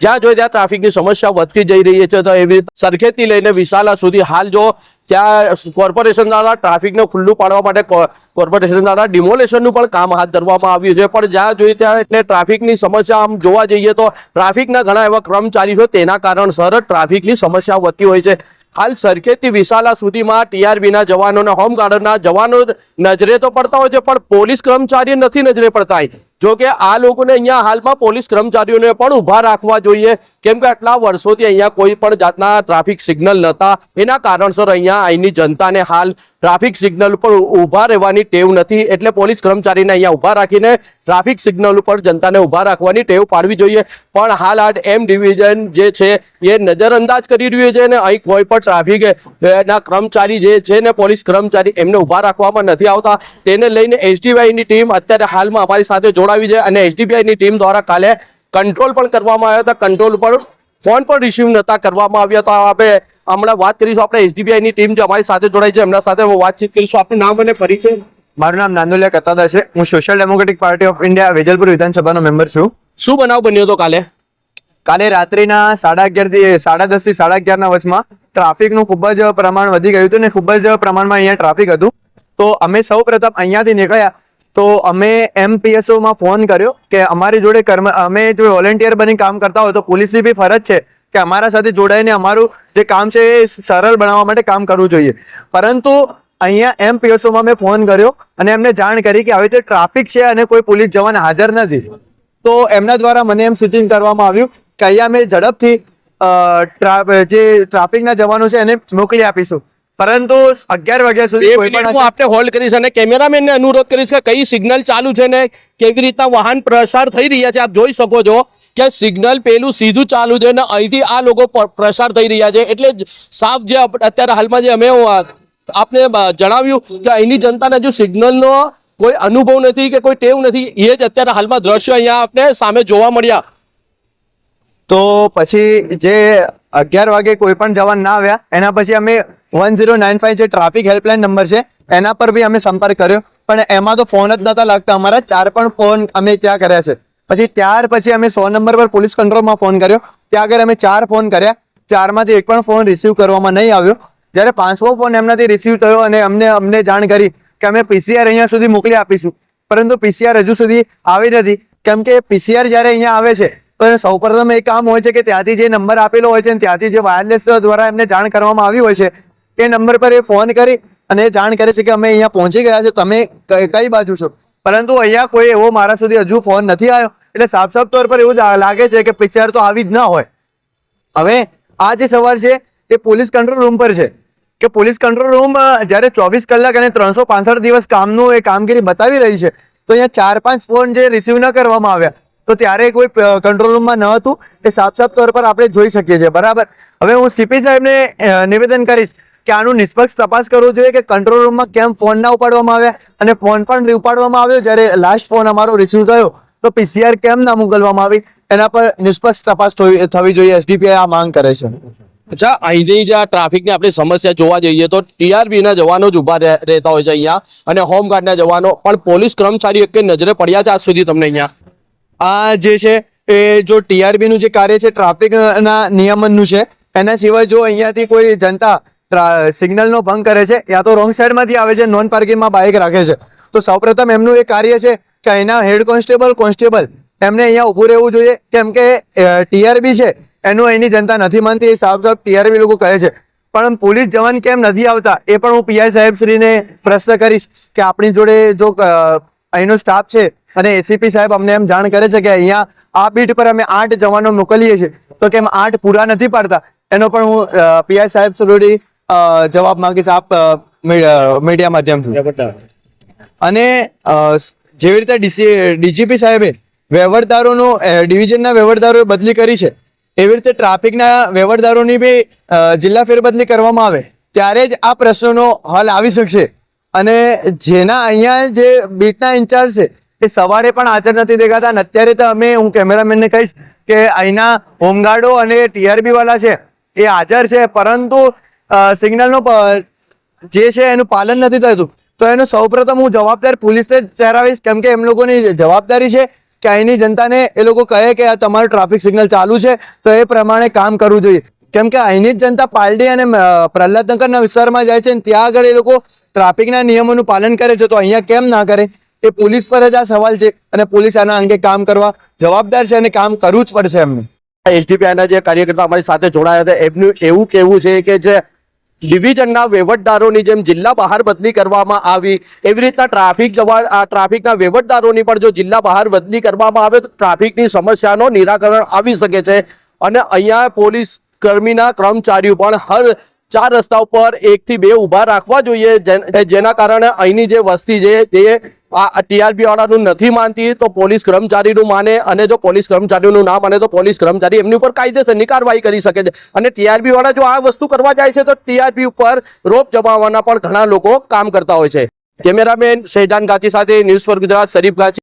જ્યાં જોઈએ ત્યાં ટ્રાફિકની સમસ્યા વધતી જઈ રહી છે તો એવી સરખેતી લઈને વિશાલા સુધી હાલ જો ત્યાં કોર્પોરેશન દ્વારા ટ્રાફિકને ખુલ્લું પાડવા માટે કોર્પોરેશન દ્વારા ડિમોલેશનનું પણ કામ હાથ ધરવામાં આવ્યું છે. પણ જ્યાં જોઈએ ત્યાં એટલે ટ્રાફિકની સમસ્યા આમ જોવા જઈએ તો ટ્રાફિકના ઘણા એવા કર્મચારી છે, તેના કારણસર ટ્રાફિકની સમસ્યા વધતી હોય છે. હાલ સરખેજથી વિશાલા સુધીમાં ટીઆરબીના જવાનોના હોમગાર્ડના જવાનો નજરે તો પડતા હોય છે, પણ પોલીસ કર્મચારી નથી નજરે પડતા જો કે આ લોકોને અહીંયા હાલમાં પોલીસ કર્મચારીઓને પણ ઊભા રાખવા જોઈએ. કેમ કે આટલા વર્ષોથી અહીંયા કોઈ પણ જાતના ટ્રાફિક સિગ્નલ નહોતા. એના કારણસર અહીંયા અહીંની જનતાને હાલ ટ્રાફિક સિગ્નલ ઉપર ઊભા રહેવાની ટેવ નથી. એટલે પોલીસ કર્મચારીને અહીંયા ઊભા રાખીને ટ્રાફિક સિગ્નલ ઉપર જનતાને ઊભા રાખવાની ટેવ પાડવી જોઈએ. પણ હાલ આ એમ ડિવિઝન જે છે, એ નજરઅંદાજ કરી રહ્યું છે ને અહીં કોઈ પણ ટ્રાફિક ના કર્મચારી જે છે ને પોલીસ કર્મચારી એમને ઊભા રાખવામાં નથી આવતા. તેને લઈને એસડીવાયની ટીમ અત્યારે હાલમાં અમારી સાથે જોડાવી છે અને એસડીબીઆઈ ની ટીમ દ્વારા કાલે કંટ્રોલ પણ કરવામાં આવ્યા હતા. કંટ્રોલ પર ફોન પણ રિસીવ નતા કરવામાં આવ્યા. તો આપણે હમણાં વાત કરીશું આપણે એસડીબીઆઈ ની ટીમ જે અમારી સાથે જોડાઈ છે. એમના સાથે વાતચીત કરીશું. આપનું નામ અને પરિચય? મારું નામ નાંદુલિયા કતાદા છે. હું social democratic party of India Vejalpur વિધાનસભાનો member છું. શું બનાવ બન્યો હતો કાલે? કાલે રાત્રિના સાડા અગિયારથી સાડા દસથી સાડા અગિયારના વચમાં ટ્રાફિકનું ખૂબ જ પ્રમાણ વધી ગયું હતું ને ખૂબ જ પ્રમાણમાં અહીંયા ટ્રાફિક હતું. તો અમે સૌ પ્રથમ અહીંયાથી નીકળ્યા. તો અમે એમ પીએસઓમાં ફોન કર્યો કે અમારી જોડે કર્મ, અમે જો વોલેન્ટિયર બની કામ કરતા હોય તો પોલીસની બી ફરજ છે કે અમારા સાથે જોડાઈને અમારું જે કામ છે એ સરળ બનાવવા માટે કામ કરવું જોઈએ. પરંતુ અહીંયા એમ પીએસઓમાં મેં ફોન કર્યો અને એમને જાણ કરી કે આવી રીતે ટ્રાફિક છે અને કોઈ પોલીસ જવાન હાજર નથી. તો એમના દ્વારા મને એમ સૂચન કરવામાં આવ્યું કે અહીંયા અમે ઝડપથી જે ટ્રાફિકના જવાનો છે એને મોકલી આપીશું. પરંતુ અગિયાર વાગ્યા સુધી કોઈ હું પણ આપને હોલ્ડ કરીશ અને કેમેરામેનને અનુરોધ કરીશ કે કઈ સિગ્નલ ચાલુ છે ને કેવી રીતના વાહન પ્રસાર થઈ રહ્યા છે આપ જોઈ શકો છો કે સિગ્નલ પેલું સીધું ચાલુ છે ને અહીંથી આ લોકો પ્રસાર થઈ રહ્યા છે. એટલે સાફ જે અત્યારે હાલમાં જે અમે આપને જણાવ્યું કે અહીંની જનતાને હજુ સિગ્નલનો કોઈ અનુભવ નથી કે કોઈ ટેવ નથી. એ જ અત્યારે હાલમાં દ્રશ્યો અહીંયા આપને સામે જોવા મળ્યા. તો પછી જે અગિયાર વાગે કોઈ પણ જવાન ના આવ્યા, એના પછી અમે વન ઝીરો નાઇન ફાઇવ જે ટ્રાફિક હેલ્પલાઇન નંબર છે, એના પર બી અમે સંપર્ક કર્યો. પણ એમાં તો ફોન જ નહોતા લાગતા, અમારા ચાર પણ ફોન અમે ત્યાં કર્યા છે. પછી ત્યાર પછી અમે સો નંબર પર પોલીસ કંટ્રોલમાં ફોન કર્યો. ત્યાં આગળ અમે ચાર ફોન કર્યા. ચારમાંથી એક પણ ફોન રિસીવ કરવામાં નહીં આવ્યો. જ્યારે પાંચમો ફોન એમનાથી રિસીવ થયો અને અમને અમને જાણ કરી કે અમે પીસીઆર અહીંયા સુધી મોકલી આપીશું. પરંતુ પીસીઆર હજુ સુધી આવી નથી. કેમ કે પીસીઆર જ્યારે અહીંયા આવે છે તો સૌપ્રથમ એ કામ હોય છે કે ત્યાંથી જે નંબર આપેલો હોય છે ત્યાંથી જે વાયરલેસ દ્વારા એમને જાણ કરવામાં આવી હોય છે, એ નંબર પર એ ફોન કરી અને જાણ કરે છે કે અમે અહીંયા પહોંચી ગયા છે, તમે કઈ બાજુ છો? પરંતુ અહીંયા કોઈ એવો મારા સુધી હજુ ફોન નથી આવ્યો. એટલે સાફ સાફ તौर પર એવું લાગે છે કે પીસીઆર તો આવી જ ના હોય. હવે આ જે સવાર છે, એ પોલીસ કંટ્રોલ રૂમ પર છે. કે પોલીસ કંટ્રોલ રૂમ જ્યારે ચોવીસ કલાક અને ત્રણસો દિવસ કામનું એ કામગીરી બતાવી રહી છે, તો અહીંયા ચાર પાંચ ફોન જે રિસીવ ન કરવામાં આવ્યા. તો ત્યારે કોઈ કંટ્રોલ રૂમમાં ન હતું. એ સાફ સાફ તौर પર આપણે જોઈ શકીએ છીએ. બરાબર? હવે હું સીપી સાહેબને નિવેદન કરીશ કે આનું નિષ્પક્ષ તપાસ કરવું જોઈએ કે કંટ્રોલ રૂમમાં કેમ ફોન ના ઉપાડવામાં આવ્યા અને ફોન પણ ઉપાડવામાં આવ્યો જ્યારે લાસ્ટ ફોન અમારો રિસીવ થયો, તો પીસીઆર કેમ ના મોકલવામાં આવી? એના પર નિષ્પક્ષ તપાસ થવી જોઈએ. એસડીપીઆઈ આ માંગ કરે છે. અચ્છા અહીંની જે આ ટ્રાફિકની આપણી સમસ્યા જોવા જઈએ તો ટીઆરબીના જવાનો જ રહે- રહેતા હોય છે અહીંયા. અને હોમગાર્ડના જવાનો પણ પોલીસ કર્મચારીઓ એક નજરે પડ્યા છે આજ સુધી તમને અહીંયા. આ જે છે, એ જો ટીઆરબી નું જે કાર્ય છે ટ્રાફિક ના નિયમનનું છે, એના સિવાય જો અહીંયાથી કોઈ જનતા સિગ્નલ નો ભંગ કરે છે, યા તો રોંગ સાઈડમાંથી આવે છે નોન પાર્કિંગમાં બાઇક રાખે છે. તો સૌપ્રથમ એમનું એ કાર્ય છે કે અહીંના હેડ કોન્સ્ટેબલ કોન્સ્ટેબલ એમને અહીંયા ઊભું રહેવું જોઈએ. કેમ કે ટીઆરબી છે, એનું અહીંની જનતા નથી માનતી, એ સાફ સાફ ટીઆરબી લોકો કહે છે. પણ પોલીસ જવાન કેમ નથી આવતા, એ પણ હું પીઆઈ સાહેબ શ્રીને પ્રશ્ન કરીશ કે આપણી જોડે જો અહીંનો સ્ટાફ છે અને એસીપી સાહેબ અમને એમ જાણ કરે છે કે અહીંયા આ બીટ પર અમે આઠ જવાનો મોકલીએ છીએ. તો કેમ આઠ પૂરા નથી પાડતા? એનો પણ હું પીઆઈ સાહેબ સુધી જવાબ માંગીશ આપ મીડિયા માધ્યમથી. અને જેવી રીતે ડીજીપી સાહેબે વહીવટદારોનું ડિવિઝનના વહીવટદારોએ બદલી કરી છે એવી રીતે ટ્રાફિકના વહીવટદારોની બી જિલ્લા ફેરબદલી કરવામાં આવે ત્યારે જ આ પ્રશ્નનો હલ આવી શકશે. અને જેના અહીંયા જે બીટના ઇન્ચાર્જ છે, એ સવારે પણ હાજર નથી દેખાતા. અને અત્યારે તો અમે, હું કેમેરામેનને કહીશ કે અહીંના હોમગાર્ડો અને ટીઆરબી વાળા છે, એ હાજર છે. પરંતુ સિગ્નલનો જે છે એનું પાલન નથી થતું. તો એનો સૌપ્રથમ હું જવાબદાર પોલીસને ઠરાવીશ કેમ કે એમ લોકોની જવાબદારી છે કે અહીંની જનતાને એ લોકો કહે કે તમારું ટ્રાફિક સિગ્નલ ચાલુ છે, તો એ પ્રમાણે કામ કરવું જોઈએ. કેમ કે અહીંની જ જનતા પાલડી અને પ્રહલાદનગરના વિસ્તારમાં જાય છે અને ત્યાં આગળ એ લોકો ટ્રાફિકના નિયમોનું પાલન કરે છે. તો અહીંયા કેમ ના કરે? એ પોલીસ પર જ આ સવાલ છે અને પોલીસ આના અંગે કામ કરવા જવાબદાર છે અને કામ કરવું જ પડશે એમને. એસડીપીઆઈના જે કાર્યકર્તા અમારી સાથે જોડાયા હતા, એમનું એવું કહેવું છે કે જે ડિવિઝનના વહીવટદારોની જેમ જિલ્લા બહાર બદલી કરવામાં આવી, એવી રીતના ટ્રાફિક જવા ટ્રાફિકના વહીવટદારોની પણ જો જિલ્લા બહાર બદલી કરવામાં આવે તો ટ્રાફિકની સમસ્યાનો નિરાકરણ આવી શકે છે. અને અહીંયા પોલીસ કર્મીના કર્મચારીઓ પણ હર ચાર રસ્તા ઉપર એકથી બે ઊભા રાખવા જોઈએ. જેન- કારણે અહીંની જે વસ્તી છે તે આ ટીઆરપી વાળાનું નથી માનતી, તો પોલીસ કર્મચારીનું માને અને જો પોલીસ કર્મચારીનું ના માને તો પોલીસ કર્મચારી એમની ઉપર કાયદેસરની કાર્યવાહી કરી શકે છે. અને ટીઆરપી વાળા જો આ વસ્તુ કરવા જાય છે તો ટીઆરપી ઉપર રોપ જમાવવાના પણ ઘણા લોકો કામ કરતા હોય છે. કેમેરામેન શહેજાન ગાચી સાથે ન્યૂઝ ફોર ગુજરાત, શરીફ ગાચી.